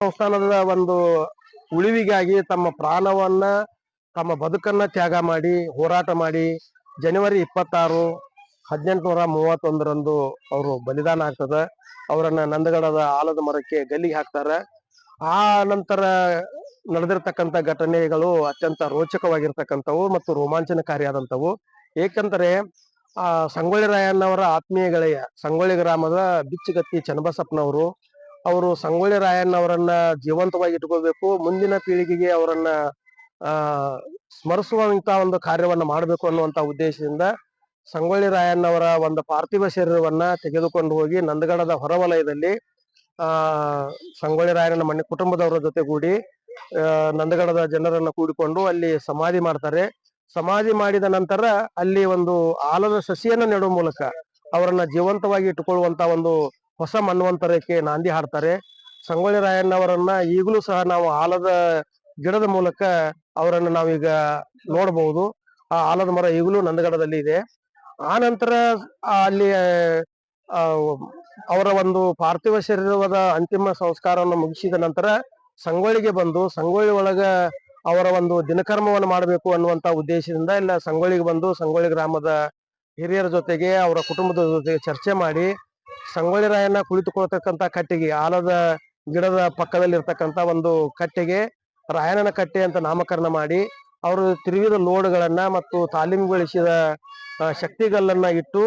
ಸಂಸ್ಥಾನದ ಒಂದು ಉಳಿವಿಗಾಗಿ ತಮ್ಮ ಪ್ರಾಣವನ್ನ, ತಮ್ಮ ಬದುಕನ್ನ ತ್ಯಾಗ ಮಾಡಿ, ಹೋರಾಟ ಮಾಡಿ ಜನವರಿ ಇಪ್ಪತ್ತಾರು, ಹದಿನೆಂಟುನೂರ ಮೂವತ್ತೊಂದರಂದು ಅವರು ಬಲಿದಾನ ಆಗ್ತದ. ಅವರನ್ನ ನಂದಗಡದ ಆಲದ ಮರಕ್ಕೆ ಗಲ್ಲಿಗೆ ಹಾಕ್ತಾರೆ. ಆ ನಂತರ ನಡೆದಿರ್ತಕ್ಕಂಥ ಘಟನೆಗಳು ಅತ್ಯಂತ ರೋಚಕವಾಗಿರ್ತಕ್ಕಂಥವು ಮತ್ತು ರೋಮಾಂಚನಕಾರಿಯಾದಂಥವು. ಏಕೆಂದರೆ, ಆ ಸಂಗೊಳ್ಳಿ ರಾಯಣ್ಣವರ ಆತ್ಮೀಯ ಗೆಳೆಯ, ಸಂಗೊಳ್ಳಿ ಗ್ರಾಮದ ಬಿಚ್ಚುಗತ್ತಿ ಚನ್ನಬಸಪ್ಪನವರು ಅವರು ಸಂಗೊಳ್ಳಿ ರಾಯಣ್ಣವರನ್ನ ಜೀವಂತವಾಗಿ ಇಟ್ಕೋಬೇಕು, ಮುಂದಿನ ಪೀಳಿಗೆಗೆ ಅವರನ್ನ, ಆ, ಸ್ಮರಿಸುವಂತ ಒಂದು ಕಾರ್ಯವನ್ನ ಮಾಡಬೇಕು ಅನ್ನುವಂತ ಉದ್ದೇಶದಿಂದ ಸಂಗೊಳ್ಳಿ ರಾಯಣ್ಣವರ ಒಂದು ಪಾರ್ಥಿವ ಶರೀರವನ್ನ ತೆಗೆದುಕೊಂಡು ಹೋಗಿ ನಂದಗಡದ ಹೊರವಲಯದಲ್ಲಿ, ಆ, ಸಂಗೊಳ್ಳಿ ರಾಯಣ್ಣನ ಮನೆ ಕುಟುಂಬದವರ ಜೊತೆಗೂಡಿ ನಂದಗಡದ ಜನರನ್ನ ಕೂಡಿಕೊಂಡು ಅಲ್ಲಿ ಸಮಾಧಿ ಮಾಡ್ತಾರೆ. ಸಮಾಧಿ ಮಾಡಿದ ನಂತರ ಅಲ್ಲಿ ಒಂದು ಆಲದ ಸಸಿಯನ್ನ ನೆಡುವ ಮೂಲಕ ಅವರನ್ನ ಜೀವಂತವಾಗಿ ಇಟ್ಟುಕೊಳ್ಳುವಂತ ಒಂದು ಹೊಸ ಮನ್ವಂತರಕ್ಕೆ ನಾಂದಿ ಹಾಡ್ತಾರೆ. ಸಂಗೊಳ್ಳಿ ರಾಯಣ್ಣವರನ್ನ ಈಗಲೂ ಸಹ ನಾವು ಆಲದ ಗಿಡದ ಮೂಲಕ ಅವರನ್ನು ನಾವೀಗ ನೋಡಬಹುದು ಆ ಆಲದ ಮರ ಈಗಲೂ ನಂದಗಡದಲ್ಲಿ ಇದೆ. ಆ ನಂತರ ಅಲ್ಲಿ ಅವರ ಒಂದು ಪಾರ್ಥಿವ ಶರೀರದ ಅಂತಿಮ ಸಂಸ್ಕಾರವನ್ನು ಮುಗಿಸಿದ ನಂತರ ಸಂಗೊಳ್ಳಿಗೆ ಬಂದು, ಸಂಗೊಳ್ಳಿ ಒಳಗ ಅವರ ಒಂದು ದಿನಕರ್ಮವನ್ನು ಮಾಡಬೇಕು ಅನ್ನುವಂತ ಉದ್ದೇಶದಿಂದ ಇಲ್ಲ ಸಂಗೊಳ್ಳಿಗೆ ಬಂದು, ಸಂಗೊಳ್ಳಿ ಗ್ರಾಮದ ಹಿರಿಯರ ಜೊತೆಗೆ ಅವರ ಕುಟುಂಬದ ಜೊತೆಗೆ ಚರ್ಚೆ ಮಾಡಿ ಸಂಗೊಳ್ಳಿ ರಾಯಣ್ಣ ಕುಳಿತುಕೊಳ್ತಕ್ಕಂತ ಕಟ್ಟೆಗೆ, ಆಲದ ಗಿಡದ ಪಕ್ಕದಲ್ಲಿ ಇರ್ತಕ್ಕಂತ ಒಂದು ಕಟ್ಟೆಗೆ ರಾಯಣ್ಣನ ಕಟ್ಟೆ ಅಂತ ನಾಮಕರಣ ಮಾಡಿ, ಅವರು ತಿರುವಿದ ಲೋಡ್ಗಳನ್ನ ಮತ್ತು ತಾಲೀಮುಗೊಳಿಸಿದ ಶಕ್ತಿಗಳನ್ನ ಇಟ್ಟು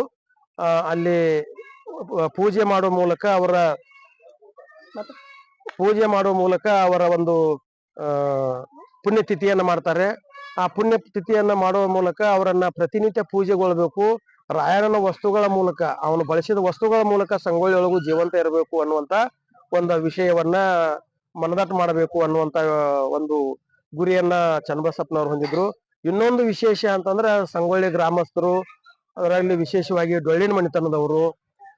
ಅಲ್ಲಿ ಪೂಜೆ ಮಾಡುವ ಮೂಲಕ ಅವರ ಪೂಜೆ ಮಾಡುವ ಮೂಲಕ ಅವರ ಒಂದು ಪುಣ್ಯತಿಥಿಯನ್ನ ಮಾಡ್ತಾರೆ. ಆ ಪುಣ್ಯ ತಿಥಿಯನ್ನ ಮಾಡುವ ಮೂಲಕ ಅವರನ್ನ ಪ್ರತಿನಿತ್ಯ ಪೂಜೆಗೊಳ್ಬೇಕು. ರಾಯಣ್ಣನ ವಸ್ತುಗಳ ಮೂಲಕ, ಅವನು ಬಳಸಿದ ವಸ್ತುಗಳ ಮೂಲಕ ಸಂಗೊಳ್ಳಿ ಒಳಗೂ ಜೀವಂತ ಇರಬೇಕು ಅನ್ನುವಂತ ಒಂದು ವಿಷಯವನ್ನ ಮನದಟ್ಟು ಮಾಡಬೇಕು ಅನ್ನುವಂತ ಒಂದು ಗುರಿಯನ್ನ ಚನ್ನಬಸಪ್ಪನವ್ರು ಹೊಂದಿದ್ರು. ಇನ್ನೊಂದು ವಿಶೇಷ ಅಂತಂದ್ರ ಸಂಗೊಳ್ಳಿ ಗ್ರಾಮಸ್ಥರು, ಅದರಲ್ಲಿ ವಿಶೇಷವಾಗಿ ಡೊಳ್ಳಿನ ಮಣಿತನದವರು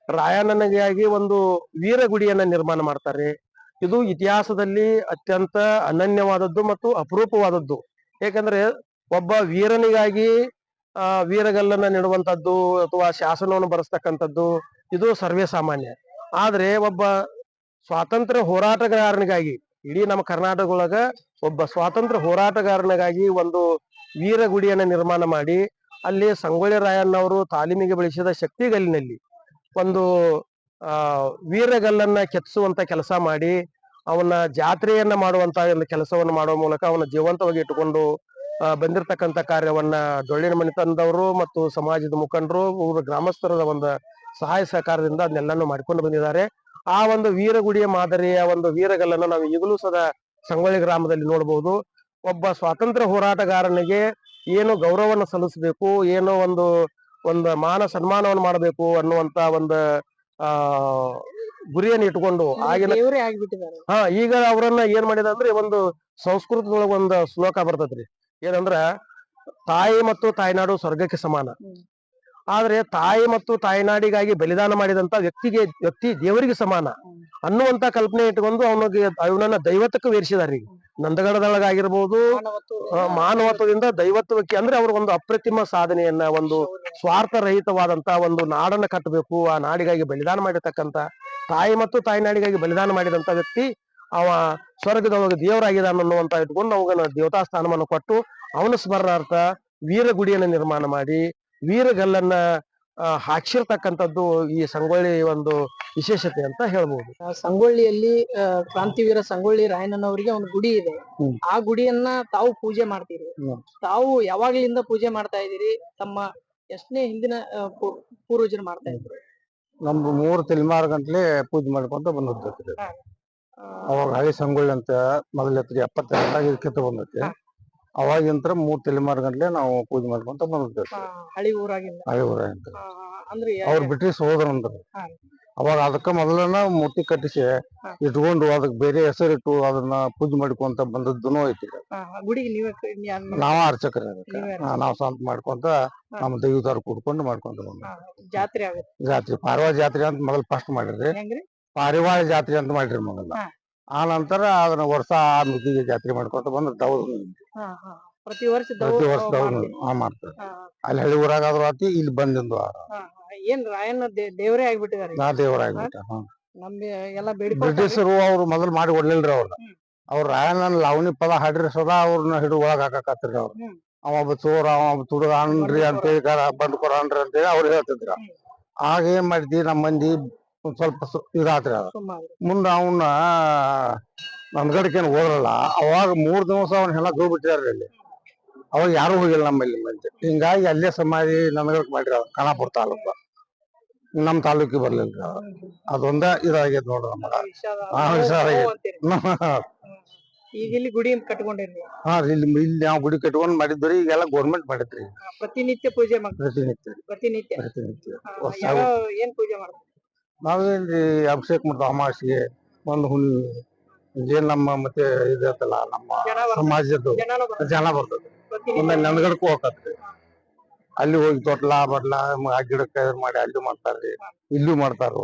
ರಾಯಣ್ಣನಿಗಾಗಿ ಒಂದು ವೀರ ಗುಡಿಯನ್ನ ನಿರ್ಮಾಣ ಮಾಡ್ತಾರೆ. ಇದು ಇತಿಹಾಸದಲ್ಲಿ ಅತ್ಯಂತ ಅನನ್ಯವಾದದ್ದು ಮತ್ತು ಅಪರೂಪವಾದದ್ದು. ಏಕೆಂದ್ರೆ ಒಬ್ಬ ವೀರನಿಗಾಗಿ ಆ, ವೀರಗಲ್ಲನ್ನ ನೆಡುವಂತದ್ದು ಅಥವಾ ಶಾಸನವನ್ನು ಬರೆಸ್ತಕ್ಕಂಥದ್ದು, ಇದು ಸರ್ವೇ ಸಾಮಾನ್ಯ. ಆದ್ರೆ ಒಬ್ಬ ಸ್ವಾತಂತ್ರ್ಯ ಹೋರಾಟಗಾರನಿಗಾಗಿ, ಇಡೀ ನಮ್ಮ ಕರ್ನಾಟಕ ಒಳಗ ಒಬ್ಬ ಸ್ವಾತಂತ್ರ್ಯ ಹೋರಾಟಗಾರನಿಗಾಗಿ ಒಂದು ವೀರ ವೀರಗುಡಿಯನ್ನ ನಿರ್ಮಾಣ ಮಾಡಿ, ಅಲ್ಲಿ ಸಂಗೊಳ್ಳಿ ರಾಯಣ್ಣವರು ತಾಲೀಮಿಗೆ ಬೆಳೆಸಿದ ಶಕ್ತಿಗಲ್ಲಿನಲ್ಲಿ ಒಂದು, ಆ, ವೀರಗಲ್ಲನ್ನ ಕೆತ್ತಿಸುವಂತ ಕೆಲಸ ಮಾಡಿ ಅವನ ಜಾತ್ರೆಯನ್ನ ಮಾಡುವಂತ ಒಂದು ಕೆಲಸವನ್ನು ಮಾಡುವ ಮೂಲಕ ಅವನ ಜೀವಂತವಾಗಿ ಇಟ್ಟುಕೊಂಡು ಬಂದಿರತಕ್ಕಂತ ಕಾರ್ಯವನ್ನ ಡೊಳ್ಳಿನ ಮನೆತನದವರು ಮತ್ತು ಸಮಾಜದ ಮುಖಂಡರು ಊರ ಗ್ರಾಮಸ್ಥರದ ಒಂದು ಸಹಾಯ ಸಹಕಾರದಿಂದ ಅದನ್ನೆಲ್ಲಾನು ಮಾಡಿಕೊಂಡು ಬಂದಿದ್ದಾರೆ. ಆ ಒಂದು ವೀರಗುಡಿಯ ಮಾದರಿಯ ಒಂದು ವೀರಗಲ್ಲನ್ನು ನಾವು ಈಗಲೂ ಸದಾ ಸಂಗೊಳ್ಳಿ ಗ್ರಾಮದಲ್ಲಿ ನೋಡಬಹುದು ಒಬ್ಬ ಸ್ವಾತಂತ್ರ್ಯ ಹೋರಾಟಗಾರನಿಗೆ ಏನು ಗೌರವವನ್ನು ಸಲ್ಲಿಸಬೇಕು ಏನೋ ಒಂದು ಒಂದು ಮಾನ ಸನ್ಮಾನವನ್ನು ಮಾಡಬೇಕು ಅನ್ನುವಂತ ಒಂದು ಆ ಗುರಿಯನ್ನು ಇಟ್ಕೊಂಡು ಆಗಿನ ಹಾ ಈಗ ಅವರನ್ನ ಏನ್ ಮಾಡಿದ ಅಂದ್ರೆ ಒಂದು ಸಂಸ್ಕೃತದೊಳಗ ಒಂದು ಶ್ಲೋಕ ಬರ್ತದ್ರಿ ಏನಂದ್ರ ತಾಯಿ ಮತ್ತು ತಾಯ್ನಾಡು ಸ್ವರ್ಗಕ್ಕೆ ಸಮಾನ. ಆದ್ರೆ ತಾಯಿ ಮತ್ತು ತಾಯ್ನಾಡಿಗಾಗಿ ಬಲಿದಾನ ಮಾಡಿದಂತ ವ್ಯಕ್ತಿಗೆ ವ್ಯಕ್ತಿ ದೇವರಿಗೆ ಸಮಾನ. ಅನ್ನುವಂತ ಕಲ್ಪನೆ ಇಟ್ಕೊಂಡು ಅವನಿಗೆ ಅವನನ್ನ ದೈವತ್ವಕ್ಕೆ ವೇರಿಸಿದಾರೆ ಈಗ. ನಂದಗಡದೊಳಗಾಗಿರ್ಬೋದು ಮಾನವತ್ವದಿಂದ ದೈವತ್ವಕ್ಕೆ ಅಂದ್ರೆ ಅವ್ರ ಒಂದು ಅಪ್ರತಿಮ ಸಾಧನೆಯನ್ನ ಒಂದು ಸ್ವಾರ್ಥ ರಹಿತವಾದಂತ ಒಂದು ನಾಡನ್ನ ಕಟ್ಟಬೇಕು ಆ ನಾಡಿಗಾಗಿ ಬಲಿದಾನ ಮಾಡಿರ್ತಕ್ಕಂತ ತಾಯಿ ಮತ್ತು ತಾಯ್ನಾಡಿಗಾಗಿ ಬಲಿದಾನ ಮಾಡಿದಂತ ವ್ಯಕ್ತಿ ಅವ ಸ್ವರ್ಗದೊಳಗೆ ದೇವರಾಗಿದ್ದಾನ ಅನ್ನುವಂತ ಇಟ್ಕೊಂಡು ಅವಾಗ ದೇವತಾ ಸ್ಥಾನವನ್ನು ಕೊಟ್ಟು ಅವನ ಸ್ಮರಣಾರ್ಥ ವೀರ ಗುಡಿಯನ್ನು ನಿರ್ಮಾಣ ಮಾಡಿ ವೀರಗಲ್ಲನ್ನ ಹಾಕ್ಸಿರ್ತಕ್ಕಂಥದ್ದು ಈ ಸಂಗೊಳ್ಳಿ ಒಂದು ವಿಶೇಷತೆ ಅಂತ ಹೇಳ್ಬಹುದು ಸಂಗೊಳ್ಳಿಯಲ್ಲಿ ಕ್ರಾಂತಿವೀರ ಸಂಗೊಳ್ಳಿ ರಾಯಣ್ಣನವರಿಗೆ ಒಂದು ಗುಡಿ ಇದೆ. ಆ ಗುಡಿಯನ್ನ ತಾವು ಪೂಜೆ ಮಾಡ್ತೀರಿ. ತಾವು ಯಾವಾಗ್ಲಿಂದ ಪೂಜೆ ಮಾಡ್ತಾ ಇದ್ದೀರಿ? ತಮ್ಮ ಎಷ್ಟನೇ ಹಿಂದಿನ ಪೂರ್ವಜರು ಮಾಡ್ತಾ ಇದ್ರು? ನಮ್ದು ಮೂರು ತಲೆಮಾರು ಗಂಟ್ಲೆ ಪೂಜೆ ಮಾಡ್ಕೊಂತ ಬಂದದ್ದು. ಅವಾಗ ಹಳೆ ಸಂಗೊಳ್ಳಿ ಅಂತ ಮೊದಲ ಹತ್ರ ಎಪ್ಪತ್ತೆರಡಾಗ ಇದಕ್ಕೆ ಬಂದೈತಿ. ಅವಾಗಿಂತ ಅವಾಗಿಂತ್ರ ಮೂರ್ ತಲೆಮಾರು ಗಂಟ್ಲೆ ನಾವು ಪೂಜೆ ಮಾಡ್ಕೊಂತ ಬಂದಿರ್ತೇವೆ ಹಳಿ ಊರಾಗಿಂದ. ಹಳಿ ಅಂದ್ರೆ ಅವ್ರು ಬ್ರಿಟಿಷ್ ಹೋದ್ರಂದ್ರ ಅವಾಗ ಅದಕ್ಕ ಮೊದಲನ ಮೂರ್ತಿ ಕಟ್ಟಿಸಿ. ಇಟ್ಕೊಂಡು ಅದಕ್ಕೆ ಬೇರೆ ಹೆಸರಿಟ್ಟು ಅದನ್ನ ಪೂಜೆ ಮಾಡ್ಕೊಂತ ಬಂದದ್ದು ಐತಿ. ನೀವೇ ಅರ್ಚಕರ ನೀವೇ ಸ್ವಂತ ಮಾಡ್ಕೊಂತ ನಮ್ಮ ದೈವದವ್ರು ಕೂಡ್ಕೊಂಡು ಮಾಡ್ಕೊಂತ ಬಂದ ಜಾತ್ರೆ ಜಾತ್ರೆ ಪಾರಿವಾಳ ಜಾತ್ರೆ ಅಂತ ಮೊದಲ್ ಫಸ್ಟ್ ಮಾಡಿದ್ರಿ. ಪಾರಿವಾಳ ಜಾತ್ರೆ ಅಂತ ಮಾಡಿರಿ ಮೊದಲ. ಆ ನಂತರ ಅದನ್ನ ವರ್ಷ ಆ ಮಿತಿಗೆ ಜಾತ್ರೆ ಮಾಡ್ಕೊತ ಬಂದ್ರ ದೌದ್. ಪ್ರತಿ ವರ್ಷ ಪ್ರತಿ ವರ್ಷ ದೌಡ್ ಹಾ ಮಾಡ್ತಾರೆ. ಅಲ್ಲಿ ಹಳ್ಳಿ ಊರಾಗ ಆದ್ರೂ ಆತಿ ಇಲ್ಲಿ ಬಂದಿಂದು. ಏನ್ ರಾಯಣ್ಣ ದೇವರೇ ಆಗ್ಬಿಟ್ಟಿದ್ದಾರೆ ನಾ ನಮ್ಗೆ ಎಲ್ಲ ಬ್ರಿಟಿಷರು ಅವ್ರು ಮೊದಲು ಮಾಡಿ ಕೊಡ್ಲಿಲ್ರಿ ಅವ್ರ. ಅವ್ರ ರಾಯಣ್ಣನ ಲಾವಣಿ ಪದ ಹಾಡ್ರಿ ಸದಾ ಅವ್ರನ್ನ ಹಿಡಿದು ಒಳಗ್ ಹಾಕಾಕತ್ರಿ ಅವ್ರು. ಅವ ಒಬ್ಬ ಚೋರ ಅವ ಒಬ್ಬ ತುಡುಗ ಅನ್ರಿ ಅಂತೇಳಿ ಬಂದ್ ಕೊರನ್ರಿ ಅಂತೇಳಿ ಅವ್ರು ಹೇಳ್ತಿದ್ರ. ಹೇಳ್ತಿದ್ರು ಆಗ ಏನ್ ಮಾಡಿದ್ವಿ ನಮ್ಮ ಮಂದಿ ಒಂದ್ ಸ್ವಲ್ಪ ಇದಾತ್ರಿ ಅದ. ಮುಂದ ಅವನ್ನ ನನ್ಗಡಿಕೇನ್ ಹೋದ್ರಲ್ಲ ಅವಾಗ ಮೂರ್ ದಿವಸ ಅವ್ನ ಹೆಣ ಬಿಟ್ಟಿದಾರ್ರಿ ಅಲ್ಲಿ. ಅವಾಗ ಯಾರು ಹೋಗಿಲ್ಲ ನಮ್ಮಲ್ಲಿ ಮಂದಿ. ಹಿಂಗಾಗಿ ಅಲ್ಲೇ ಸಮಾಧಿ ನನ್ಗಡಕ್ ಮಾಡ್ರಿ ಅದ ಖಾನಾಪುರ ತಾಲೂಕು. ನಮ್ ತಾಲೂಕಿಗೆ ಬರ್ಲಿಲ್ರಿ ಅದ. ಅದೊಂದ ಇದಾಗೈತ್ ನೋಡ್ರಿ ನಮಗ ಹಾ. ಈಗ ಇಲ್ಲಿ ಗುಡಿ ಕಟ್ಕೊಂಡಿರಿ ಹಾ ಇಲ್ಲಿ ಇಲ್ಲಿ ನಾವು ಗುಡಿ ಕಟ್ಕೊಂಡ್ ಮಾಡಿದ್ರಿ ಈಗೆಲ್ಲ ಗೌರ್ಮೆಂಟ್ ಮಾಡಿದ್ರಿ. ಪ್ರತಿನಿತ್ಯ ಪೂಜೆ ಪ್ರತಿನಿತ್ಯ. ಪ್ರತಿನಿತ್ಯ. ಪ್ರತಿನಿತ್ಯ. ಏನ್ ಪೂಜೆ ಮಾಡ್ತಾರೆ? ನಾವೇನ್ರಿ ಅಭಿಷೇಕ ಮಾಡ್ತಾವ ಅಮಾವಾಸ್ಯೆಗೆ ಒಂದು ಹುಣ್ಣಿ ಏನ್ ನಮ್ಮ ಮತ್ತೆ ಇದತ್ತಲ್ಲ ನಮ್ಮ. ಸಮಾಜದ್ದು. ಜನ ಬರ್ತದೆ. ಒಮ್ಮೆ ನನ್ಗಡ್ಕು ಹೋಗತ್ರಿ ಅಲ್ಲಿ ಹೋಗಿ ತೊಟ್ಲಾ ಬಟ್ಲಾ ಆ ಗಿಡಕ್ಕೆ ಮಾಡಿ ಅಲ್ಲಿ ಮಾಡ್ತಾರ್ರಿ. ಇಲ್ಲೂ ಮಾಡ್ತಾರು.